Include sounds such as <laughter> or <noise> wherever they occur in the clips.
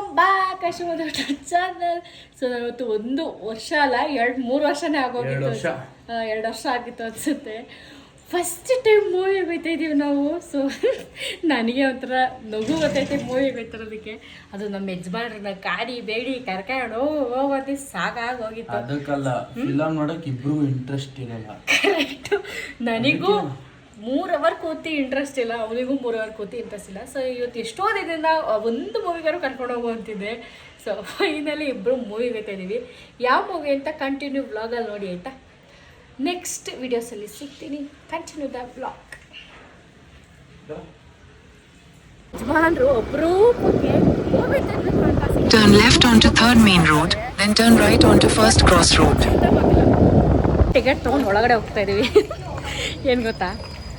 Welcome back ಅಶ್ವದ channel so ಇವತ್ತು ಒಂದು ವರ್ಷ ಅಲ್ಲ ಎರಡು ಮೂರು ವರ್ಷನೇ ಆಗೋಗಿತ್ತು. ಎರಡು ವರ್ಷ. ಆಗಿತ್ತು ಅನ್ಸುತ್ತೆ. ಫಸ್ಟ್ ಟೈಮ್ ಮೂವಿ ಬೈತಾಯಿದ್ದೀವಿ ನಾವು. ಸೊ <laughs> ನನಗೆ ಒಂಥರ ನಗು ಗೊತ್ತೈತೆ ಮೂವಿ ಬೈತಿರೋದಕ್ಕೆ ಅದು ನಮ್ಮ ಯಜಮಾನ್ರನ್ನ ಕಾಡಿ ಬೇಡಿ ಕರ್ಕೊಂಡು ಹೋಗೋದಿ ಸಾಕಾಗೋಗಿತ್ತು. ಅದಕ್ಕಲ್ಲ ಫಿಲಮ್ ನೋಡಕ್ ಇಬ್ರಿಗೂ ಇಂಟ್ರೆಸ್ಟ್ ಇರಲ್ಲ. ಕರೆಕ್ಟು ನನಗೂ ಮೂರು ಅವರ್ ಕೂತಿ ಇಂಟ್ರೆಸ್ಟ್ ಇಲ್ಲ ಅವನಿಗೂ ಮೂರು ಅವರ್ ಕೂತಿ ಇಂಟ್ರೆಸ್ಟ್ ಇಲ್ಲ. ಸೊ ಇವತ್ತು ಎಷ್ಟೋ ದಿನದಿಂದ ಒಂದು ಮೂವಿಗಾರು ಕರ್ಕೊಂಡು ಹೋಗುವಂತಿದ್ದೆ ಸೊ ಫೈನಲಿ ಇಬ್ಬರು ಮೂವಿ ಇದ್ದೀವಿ ಯಾವ ಮೂವಿ ಅಂತ ಕಂಟಿನ್ಯೂ ವ್ಲಾಗಲ್ಲಿ ನೋಡಿ ಆಯಿತಾ? ನೆಕ್ಸ್ಟ್ ವಿಡಿಯೋಸಲ್ಲಿ ಸಿಗ್ತೀನಿ. ಕಂಟಿನ್ಯೂ ದ ವ್ಲಾಗ್ ಯಜಮಾನ್ರು movie Turn left onto third Main Road, then turn right onto First Cross Road. Ticket ತೊಗೊಂಡು ಒಳಗಡೆ ಹೋಗ್ತಾ ಇದೀವಿ. ಏನು ಗೊತ್ತಾ?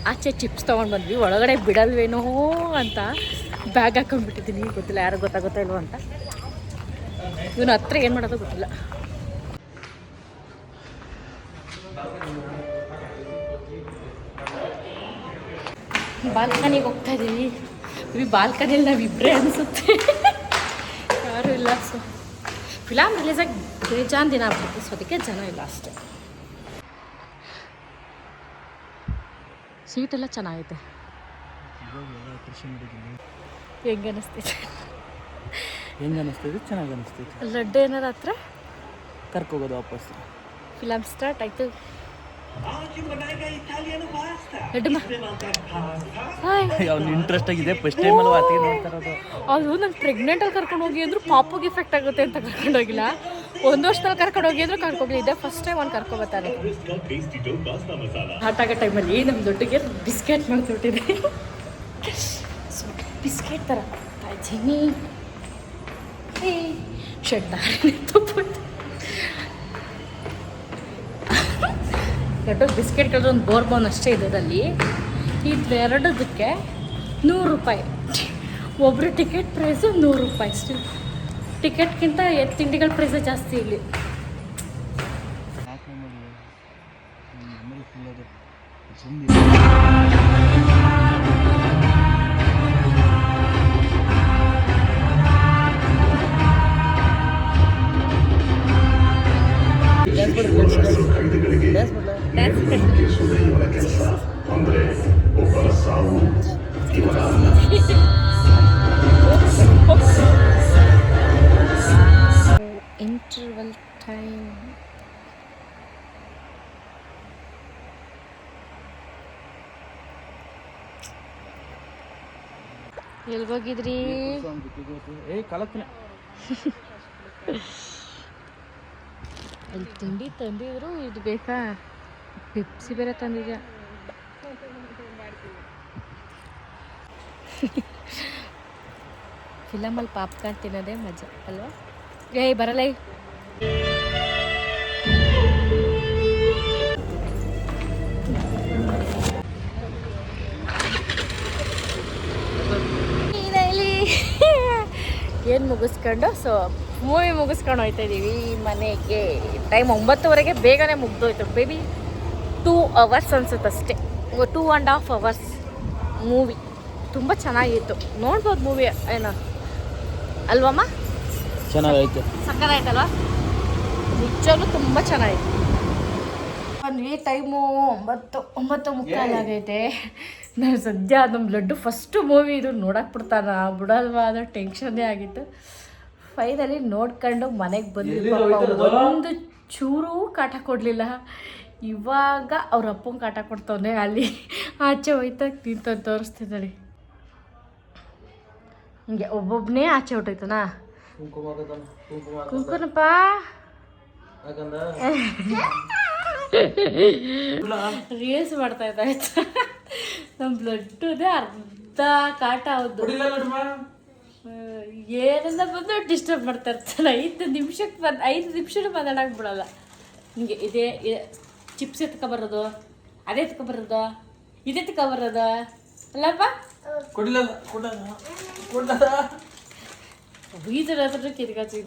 ಆಚೆ ಚಿಪ್ಸ್ ತೊಗೊಂಡು ಬಂದ್ವಿ ಒಳಗಡೆ ಬಿಡಲ್ವೇನೋ ಅಂತ ಬ್ಯಾಗ್ ಹಾಕೊಂಡ್ಬಿಟ್ಟಿದ್ದೀನಿ. ಗೊತ್ತಿಲ್ಲ ಯಾರು ಗೊತ್ತಾಗುತ್ತಾ ಇಲ್ವೋ ಅಂತ. ಇವನು ಹತ್ರ ಏನು ಮಾಡೋದು ಗೊತ್ತಿಲ್ಲ. ಬಾಲ್ಕನಿಗೆ ಹೋಗ್ತಾ ಇದ್ದೀವಿ ಇವಿ ಬಾಲ್ಕನಿಯಲ್ಲಿ ನಾವಿಬ್ಬರೇ ಅನಿಸುತ್ತೆ. ಯಾರು ಇಲ್ಲ ಸೊ ಫಿಲಾಮ್ ರಿಲೀಸಾಗಿ ಬೇಜಾನ್ ದಿನ ಆಗ್ಬಿಟ್ಟು ಸೊ ಅದಕ್ಕೆ ಜನ ಇಲ್ಲ ಅಷ್ಟೇ. ಸೀಟೆಲ್ಲ ಚೆನ್ನಾಗೈತೆ. ಹೆಂಗೆ ಅನಿಸ್ತೈತೆ ಹೆಂಗ ಅನಿಸ್ತೈತೆ ಚೆನ್ನಾಗಿ ಅನಿಸ್ತೈತೆ ಲಡ್ಡು ಏನಾರ ಹತ್ರ? ಕರ್ಕೋಗೋದು ವಾಪಸ್. ಫಿಲಮ್ ಸ್ಟಾರ್ಟ್ ಆಯ್ತು. ಇಂಟ್ರೆಸ್ಟ್ ಆಗಿದೆ? ಫಸ್ಟ್ ಟೈಮ್ ನೋಡ್ತಾರದು ಅದು ನಂಗೆ ಪ್ರೆಗ್ನೆಂಟಲ್ಲಿ ಕರ್ಕೊಂಡು ಹೋಗಿ ಅಂದ್ರು ಪಾಪಗೆ ಎಫೆಕ್ಟ್ ಆಗುತ್ತೆ ಅಂತ ಕರ್ಕೊಂಡು ಹೋಗಿಲ್ಲ. ಒಂದು ವರ್ಷದಲ್ಲಿ ಕರ್ಕೊಂಡು ಹೋಗಿ ಕರ್ಕೊಂಡು ಇದೇ ಫಸ್ಟ್ ಟೈಮ್ ಒಂದು ಕರ್ಕೊಬತ್ತಾರೆ ಆಟ ಆಗೋ ಟೈಮಲ್ಲಿ ನಮ್ಮ ದೊಡ್ಡಗೆ ಬಿಸ್ಕೆಟ್ ಮಾಡಿಬಿಟ್ಟಿದೆ ಬಿಸ್ಕೆಟ್ ಥರ ಜಿನಿ ಶೆಡ್ ದೊಡ್ಡ ಬಿಸ್ಕೆಟ್ ಕಳೆದ್ರೆ ಒಂದು ಬೋರ್ಬೋನ್ ಅಷ್ಟೇ ಇದ್ದದಲ್ಲಿ ಇದೆರಡದಕ್ಕೆ ನೂರು ರೂಪಾಯಿ. ಒಬ್ಬರು ಟಿಕೆಟ್ ಪ್ರೈಸು ನೂರು ರೂಪಾಯಿ ಅಷ್ಟು ಟಿಕೆಟ್ಗಿಂತ ತಿಂಡಿಗಳ ಪ್ರೈಸೇ ಜಾಸ್ತಿ ಇಲ್ಲಿ. <laughs> ಇಂಟರ್ವಲ್ ಎಲ್ಗೋಗಿದ್ರಿ <laughs> ಅಲ್ಲಿ ತಿಂಡಿ ತಂದಿದ್ರು ಇದು ಬೇಕಾ? ಪೆಪ್ಸಿ ಬೇರೆ ತಂದಿದ್ಯಾ? <laughs> ಫಿಲಮಲ್ಲಿ ಪಾಪ್ಕಾರ್ನ್ ತಿನ್ನೋದೇ ಮಜಾ ಅಲ್ವಾ? ಏಯ್ ಬರಲ್ಲ ಏನು ಮುಗಿಸ್ಕೊಂಡು? ಸೊ ಮೂವಿ ಮುಗಿಸ್ಕೊಂಡು ಹೋಯ್ತಾ ಇದ್ದೀವಿ ಮನೆಗೆ ಟೈಮ್ ಒಂಬತ್ತುವರೆಗೆ ಬೇಗನೆ ಮುಗ್ದೋಯ್ತು. ಬೇಬಿ ಟೂ ಅವರ್ಸ್ ಅನ್ಸುತ್ತೆ ಅಷ್ಟೇ. Two and half hours movie ತುಂಬ ಚೆನ್ನಾಗಿತ್ತು. ನೋಡ್ಬೋದು ಮೂವಿ ಏನು? ಅಲ್ವಮ್ಮ? ಚೆನ್ನಾಗೈತೆ. ಸಕ್ಕತ್ತಾಯ್ತಲ್ವ? ನಿಜವಾಗ್ಲೂ ತುಂಬ ಚೆನ್ನಾಗಿತ್ತು. ಬಂದ್ವಿ ಟೈಮು ಒಂಬತ್ತು ಒಂಬತ್ತು ಮುಕ್ಕಾಲು ಆಗೈತೆ ಸದ್ಯ ನಮ್ಮ ಬ್ಲಡ್ಡು ಫಸ್ಟು ಮೂವಿ ಇದು ನೋಡಕ್ಕೆ ಬಿಡ್ತಾನ. ಬಿಡಲ್ವಾ ಅದು ಟೆನ್ಷನ್ನೇ ಆಗಿತ್ತು. ಫೈನಲಿ ನೋಡ್ಕೊಂಡು ಮನೆಗೆ ಬಂದ್ವಿ ಒಂದು ಚೂರೂ ಕಾಟ ಕೊಡಲಿಲ್ಲ. ಇವಾಗ ಅವ್ರ ಅಪ್ಪಂಗೆ ಕಾಟ ಕೊಡ್ತವನೆ ಅಲ್ಲಿ. ಆಚೆ ಹೋಯ್ತಾಗ ನಿಂತ ತೋರಿಸ್ತಿದ್ದಾಳೆ ಹಿಂಗೆ ಒಬ್ಬೊಬ್ಬನೇ ಆಚೆ ಹೊಟ್ಟೋಯ್ತಾನ ಕುಂಕುಮ <laughs> ರೀಲ್ಸ್ ಮಾಡ್ತಾ ಇದ್ದ ಆಯ್ತಾ? ನಮ್ಮ ಅದೇ ಅರ್ಧ ಕಾಟ ಹೌದು. ಏನಂದ ಬಂದು ಡಿಸ್ಟರ್ಬ್ ಮಾಡ್ತಾ ಇರ್ತಾನೆ. ಐದು ನಿಮಿಷಕ್ಕೆ ಬಂದು ಐದು ನಿಮಿಷನೂ ಮಾತಾಡಕ್ಕೆ ಬಿಡಲ್ಲ ಹಿಂಗೆ ಇದೇ ಚಿಪ್ಸ್ ಎತ್ಕೊಬರೋದು ಅದೇ ಎತ್ಕೊಬರೋದು ಇದೇ ಎತ್ಕೊಬರೋದು ಅಲ್ಲಪ್ಪ. ಬೀದರ ಹತ್ರ ಕಿರಿಗಾಚಿ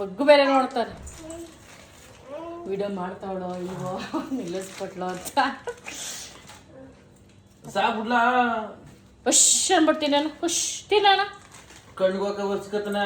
ಬಗ್ಗು ಬೇರೆ ನೋಡ್ತಾರೆ. ವಿಡಿಯೋ ಮಾಡ್ತಾವಳೋ ಇಲ್ವೋ ನಿಲ್ಲಿಸ್ಬಿಟ್ಲೋ ಅಂತ. ಸಾ ಬಿಡ್ಲಾ ಹುಷ್ ಅನ್ಬಿಡ್ತೀನಿ ನಾನು ಹುಷ್ ತಿನ್ನೋಣ ಕಣ್ಗೋಕ ಬರ್ಸ್ಕತನ